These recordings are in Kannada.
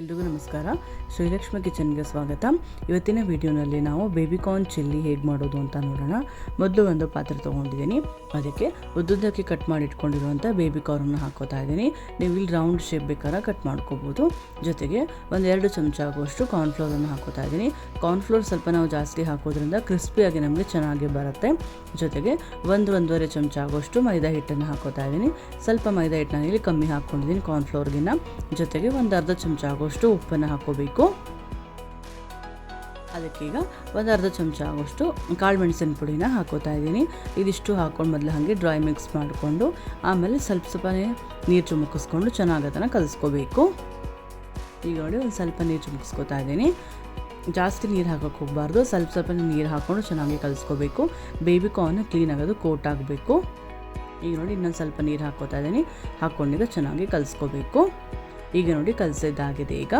ಎಲ್ರಿಗೂ ನಮಸ್ಕಾರ. ಶ್ರೀಲಕ್ಷ್ಮಿ ಕಿಚನ್ಗೆ ಸ್ವಾಗತ. ಇವತ್ತಿನ ವಿಡಿಯೋನಲ್ಲಿ ನಾವು ಬೇಬಿಕಾರ್ನ್ ಚಿಲ್ಲಿ ಹೇಗೆ ಮಾಡೋದು ಅಂತ ನೋಡೋಣ. ಮೊದಲು ಒಂದು ಪಾತ್ರೆ ತೊಗೊಂಡಿದ್ದೀನಿ. ಅದಕ್ಕೆ ಉದ್ದುದ್ದಕ್ಕೆ ಕಟ್ ಮಾಡಿ ಇಟ್ಕೊಂಡಿರುವಂಥ ಬೇಬಿಕಾರ್ನ ಹಾಕೋತಾ ಇದ್ದೀನಿ. ನೀವು ಇಲ್ಲಿ ರೌಂಡ್ ಶೇಪ್ ಬೇಕಾದ್ರೆ ಕಟ್ ಮಾಡ್ಕೋಬೋದು. ಜೊತೆಗೆ ಒಂದು ಎರಡು ಚಮಚ ಆಗುವಷ್ಟು ಕಾರ್ನ್ಫ್ಲೋರನ್ನು ಹಾಕೋತಾ ಇದ್ದೀನಿ. ಕಾರ್ನ್ಫ್ಲೋರ್ ಸ್ವಲ್ಪ ನಾವು ಜಾಸ್ತಿ ಹಾಕೋದ್ರಿಂದ ಕ್ರಿಸ್ಪಿಯಾಗಿ ನಮಗೆ ಚೆನ್ನಾಗಿ ಬರುತ್ತೆ. ಜೊತೆಗೆ ಒಂದು ಒಂದೂವರೆ ಚಮಚ ಆಗುವಷ್ಟು ಮೈದಾ ಹಿಟ್ಟನ್ನು ಹಾಕೋತಾ ಇದ್ದೀನಿ. ಸ್ವಲ್ಪ ಮೈದಾ ಹಿಟ್ಟನ್ನ ಇಲ್ಲಿ ಕಮ್ಮಿ ಹಾಕ್ಕೊಂಡಿದ್ದೀನಿ ಕಾರ್ನ್ಫ್ಲೋರ್ಗಿನ್ನ. ಜೊತೆಗೆ ಒಂದು ಅರ್ಧ ಚಮಚ ಆಗುವಷ್ಟು ಉಪ್ಪನ್ನು ಹಾಕೋಬೇಕು ಅದಕ್ಕೀಗ ಒಂದು ಅರ್ಧ ಚಮಚ ಆಗೋಷ್ಟು ಕಾಳು ಮೆಣಸಿನ ಪುಡಿನ ಹಾಕೋತಾ ಇದ್ದೀನಿ. ಇದಿಷ್ಟು ಹಾಕ್ಕೊಂಡು ಮೊದಲು ಹಾಗೆ ಡ್ರೈ ಮಿಕ್ಸ್ ಮಾಡಿಕೊಂಡು, ಆಮೇಲೆ ಸ್ವಲ್ಪ ಸ್ವಲ್ಪನೇ ನೀರು ಚುಮುಕಿಸ್ಕೊಂಡು ಚೆನ್ನಾಗಿ ಅದನ್ನು ಕಲಿಸ್ಕೋಬೇಕು. ಈಗ ನೋಡಿ ಒಂದು ಸ್ವಲ್ಪ ನೀರು ಚುಮುಕಿಸ್ಕೊತಾ ಇದ್ದೀನಿ. ಜಾಸ್ತಿ ನೀರು ಹಾಕೋಕೆ ಹೋಗಬಾರ್ದು. ಸ್ವಲ್ಪ ಸ್ವಲ್ಪ ನೀರು ಹಾಕ್ಕೊಂಡು ಚೆನ್ನಾಗಿ ಕಲಿಸ್ಕೋಬೇಕು. ಬೇಬಿ ಕಾರ್ನ್ ಕ್ಲೀನ್ ಆಗೋದು ಕೋಟ್ ಆಗಬೇಕು. ಈಗ ನೋಡಿ ಇನ್ನೊಂದು ಸ್ವಲ್ಪ ನೀರು ಹಾಕೋತಾ ಇದ್ದೀನಿ. ಹಾಕ್ಕೊಂಡಿದ್ದ ಚೆನ್ನಾಗಿ ಕಲಿಸ್ಕೋಬೇಕು. ಈಗ ನೋಡಿ ಕಲಸಿದ್ದಾಗಿದೆ ಈಗ.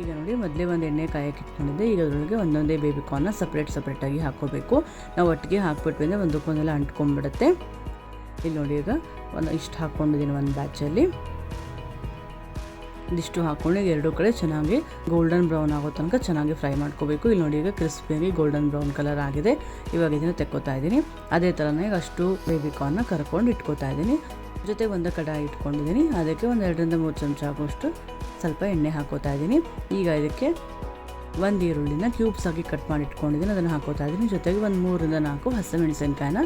ಈಗ ನೋಡಿ ಮೊದಲೇ ಒಂದು ಎಣ್ಣೆ ಕಾಯಕ್ಕೆ ಇಟ್ಕೊಂಡಿದ್ದೆ. ಈಗ ಅದರೊಳಗೆ ಒಂದೊಂದೇ ಬೇಬಿ ಕಾರ್ನ ಸಪ್ರೇಟ್ ಸಪ್ರೇಟಾಗಿ ಹಾಕೋಬೇಕು. ನಾವು ಒಟ್ಟಿಗೆ ಹಾಕ್ಬಿಟ್ವಿ ಅಂದರೆ ಒಂದಕ್ಕೊಂದೆಲ್ಲ ಅಂಟ್ಕೊಂಡ್ಬಿಡುತ್ತೆ. ಇಲ್ಲಿ ನೋಡಿ ಈಗ ಒಂದು ಇಷ್ಟು ಹಾಕ್ಕೊಂಡಿದ್ದೀನಿ ಒಂದು ಬ್ಯಾಚಲ್ಲಿ ಇದಿಷ್ಟು ಹಾಕ್ಕೊಂಡು ಈಗ ಎರಡೂ ಕಡೆ ಚೆನ್ನಾಗಿ ಗೋಲ್ಡನ್ ಬ್ರೌನ್ ಆಗೋ ತನಕ ಚೆನ್ನಾಗಿ ಫ್ರೈ ಮಾಡ್ಕೋಬೇಕು. ಇಲ್ಲಿ ನೋಡಿ ಈಗ ಕ್ರಿಸ್ಪಿಯಾಗಿ ಗೋಲ್ಡನ್ ಬ್ರೌನ್ ಕಲರ್ ಆಗಿದೆ. ಇವಾಗ ಇದನ್ನು ತೆಕ್ಕೋತಾ ಇದ್ದೀನಿ. ಅದೇ ಥರನೇ ಈಗ ಅಷ್ಟು ಬೇಬಿ ಕಾರ್ನ ಕರ್ಕೊಂಡು ಇಟ್ಕೋತಾ ಇದ್ದೀನಿ. ಜೊತೆಗೆ ಒಂದು ಕಡಾಯಿ ಇಟ್ಕೊಂಡಿದ್ದೀನಿ. ಅದಕ್ಕೆ ಒಂದು ಎರಡರಿಂದ ಮೂರು ಚಮಚ ಆಗುವಷ್ಟು ಸ್ವಲ್ಪ ಎಣ್ಣೆ ಹಾಕೋತಾ ಇದ್ದೀನಿ. ಈಗ ಇದಕ್ಕೆ ಒಂದು ಈರುಳ್ಳಿನ ಕ್ಯೂಬ್ಸ್ ಆಗಿ ಕಟ್ ಮಾಡಿ ಇಟ್ಕೊಂಡಿದ್ದೀನಿ. ಅದನ್ನು ಹಾಕೋತಾ ಇದ್ದೀನಿ. ಜೊತೆಗೆ ಒಂದು ಮೂರರಿಂದ ನಾಲ್ಕು ಹಸಿಮೆಣಸಿನ್ಕಾಯಿನ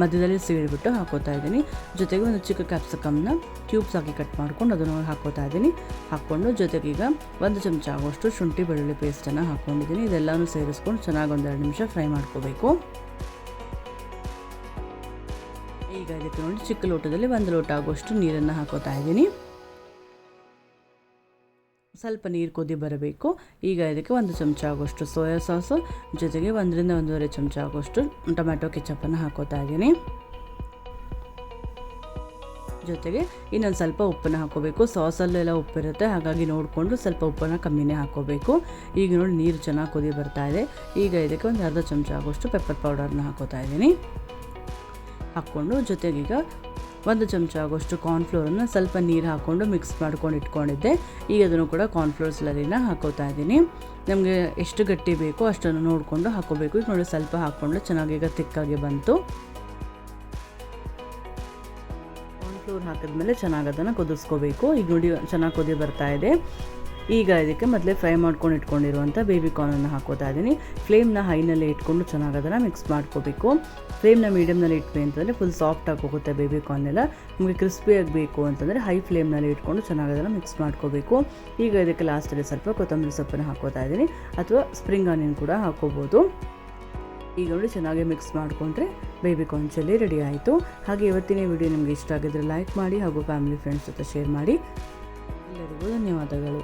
ಮಧ್ಯದಲ್ಲಿ ಸೀಳಿಬಿಟ್ಟು ಹಾಕೋತಾ ಇದ್ದೀನಿ. ಜೊತೆಗೆ ಒಂದು ಚಿಕ್ಕ ಕ್ಯಾಪ್ಸಿಕಮ್ನ ಕ್ಯೂಬ್ಸ್ ಆಗಿ ಕಟ್ ಮಾಡ್ಕೊಂಡು ಅದನ್ನು ಹಾಕೋತಾ ಇದ್ದೀನಿ. ಹಾಕ್ಕೊಂಡು ಜೊತೆಗೆ ಈಗ ಒಂದು ಚಮಚ ಆಗುವಷ್ಟು ಶುಂಠಿ ಬೆಳ್ಳುಳ್ಳಿ ಪೇಸ್ಟನ್ನು ಹಾಕ್ಕೊಂಡಿದ್ದೀನಿ ಇದೆಲ್ಲನೂ ಸೇರಿಸ್ಕೊಂಡು ಚೆನ್ನಾಗಿ ಒಂದೆರಡು ನಿಮಿಷ ಫ್ರೈ ಮಾಡ್ಕೋಬೇಕು. ಈಗ ಇದಕ್ಕೆ ನೋಡಿ ಚಿಕ್ಕ ಲೋಟದಲ್ಲಿ ಒಂದು ಲೋಟ ಆಗುವಷ್ಟು ನೀರನ್ನು ಹಾಕೋತಾ ಇದ್ದೀನಿ. ಸ್ವಲ್ಪ ನೀರು ಕುದಿ ಬರಬೇಕು. ಈಗ ಇದಕ್ಕೆ ಒಂದು ಚಮಚ ಆಗುವಷ್ಟು ಸೋಯಾ ಸಾಸು, ಜೊತೆಗೆ ಒಂದರಿಂದ ಒಂದೂವರೆ ಚಮಚ ಆಗುವಷ್ಟು ಟೊಮ್ಯಾಟೊ ಕೆಚಪ್ಪನ್ನು ಹಾಕೋತಾ ಇದ್ದೀನಿ. ಜೊತೆಗೆ ಇನ್ನೊಂದು ಸ್ವಲ್ಪ ಉಪ್ಪನ್ನು ಹಾಕೋಬೇಕು. ಸಾಸಲ್ಲೆಲ್ಲ ಉಪ್ಪಿರುತ್ತೆ, ಹಾಗಾಗಿ ನೋಡಿಕೊಂಡು ಸ್ವಲ್ಪ ಉಪ್ಪನ್ನು ಕಮ್ಮಿನೇ ಹಾಕೋಬೇಕು. ಈಗ ನೋಡಿ ನೀರು ಚೆನ್ನಾಗಿ ಕುದಿ ಬರ್ತಾ ಇದೆ. ಈಗ ಇದಕ್ಕೆ ಒಂದು ಅರ್ಧ ಚಮಚ ಆಗುವಷ್ಟು ಪೆಪ್ಪರ್ ಪೌಡರ್ನ ಹಾಕೋತಾ ಇದ್ದೀನಿ. ಹಾಕ್ಕೊಂಡು ಜೊತೆಗೀಗ ಒಂದು ಚಮಚ ಆಗೋಷ್ಟು ಕಾರ್ನ್ಫ್ಲೋರನ್ನು ಸ್ವಲ್ಪ ನೀರು ಹಾಕ್ಕೊಂಡು ಮಿಕ್ಸ್ ಮಾಡ್ಕೊಂಡು ಇಟ್ಕೊಂಡಿದ್ದೆ. ಈಗ ಅದನ್ನು ಕೂಡ ಕಾರ್ನ್ಫ್ಲೋರ್ ಸ್ಲರಿನ ಹಾಕೋತಾ ಇದ್ದೀನಿ. ನಮಗೆ ಎಷ್ಟು ಗಟ್ಟಿ ಬೇಕೋ ಅಷ್ಟನ್ನು ನೋಡಿಕೊಂಡು ಹಾಕೋಬೇಕು. ಈಗ ನೋಡಿ ಸ್ವಲ್ಪ ಹಾಕ್ಕೊಂಡು ಚೆನ್ನಾಗಿ ಈಗ ತಿಕ್ಕಾಗಿ ಬಂತು. ಕಾರ್ನ್ಫ್ಲೋರ್ ಹಾಕಿದ್ಮೇಲೆ ಚೆನ್ನಾಗಿ ಅದನ್ನು ಕುದಿಸ್ಕೋಬೇಕು. ಈಗ ನೋಡಿ ಚೆನ್ನಾಗಿ ಕುದಿ ಬರ್ತಾ ಇದೆ. ಈಗ ಇದಕ್ಕೆ ಮೊದಲೇ ಫ್ರೈ ಮಾಡ್ಕೊಂಡು ಇಟ್ಕೊಂಡಿರುವಂಥ ಬೇಬಿ ಕಾರ್ನನ್ನು ಹಾಕೋತಾ ಇದ್ದೀನಿ. ಫ್ಲೇಮ್ನ ಹೈನಲ್ಲಿ ಇಟ್ಕೊಂಡು ಚೆನ್ನಾಗಿ ಅದನ್ನು ಮಿಕ್ಸ್ ಮಾಡ್ಕೋಬೇಕು ಫ್ಲೇಮ್ನ ಮೀಡಿಯಮ್ನಲ್ಲಿ ಇಟ್ವಿ ಅಂತಂದರೆ ಫುಲ್ ಸಾಫ್ಟ್ ಆಗಿ ಹೋಗುತ್ತೆ ಬೇಬಿ ಕಾರ್ನೆಲ್ಲ ನಮಗೆ ಕ್ರಿಸ್ಪಿಯಾಗಿ ಆಗಬೇಕು ಅಂತಂದರೆ ಹೈ ಫ್ಲೇಮ್ನಲ್ಲಿ ಇಟ್ಕೊಂಡು ಚೆನ್ನಾಗಿ ಅದನ್ನು ಮಿಕ್ಸ್ ಮಾಡ್ಕೋಬೇಕು. ಈಗ ಇದಕ್ಕೆ ಲಾಸ್ಟಲ್ಲಿ ಸ್ವಲ್ಪ ಕೊತ್ತಂಬರಿ ಸೊಪ್ಪನ್ನು ಹಾಕೋತಾ ಇದ್ದೀನಿ. ಅಥವಾ ಸ್ಪ್ರಿಂಗ್ ಆನಿಯನ್ ಕೂಡ ಹಾಕೋಬೋದು. ಈಗ ನೋಡಿ ಚೆನ್ನಾಗಿ ಮಿಕ್ಸ್ ಮಾಡಿಕೊಂಡ್ರೆ ಬೇಬಿ ಕಾರ್ನ್ ಚೆಲ್ಲಿ ರೆಡಿ ಆಯಿತು. ಹಾಗೆ ಇವತ್ತಿನ ವಿಡಿಯೋ ನಿಮಗೆ ಇಷ್ಟ ಆಗಿದ್ರೆ ಲೈಕ್ ಮಾಡಿ ಹಾಗೂ ಫ್ಯಾಮಿಲಿ ಫ್ರೆಂಡ್ಸ್ ಜೊತೆ ಶೇರ್ ಮಾಡಿ. ಎಲ್ಲರಿಗೂ ಧನ್ಯವಾದಗಳು.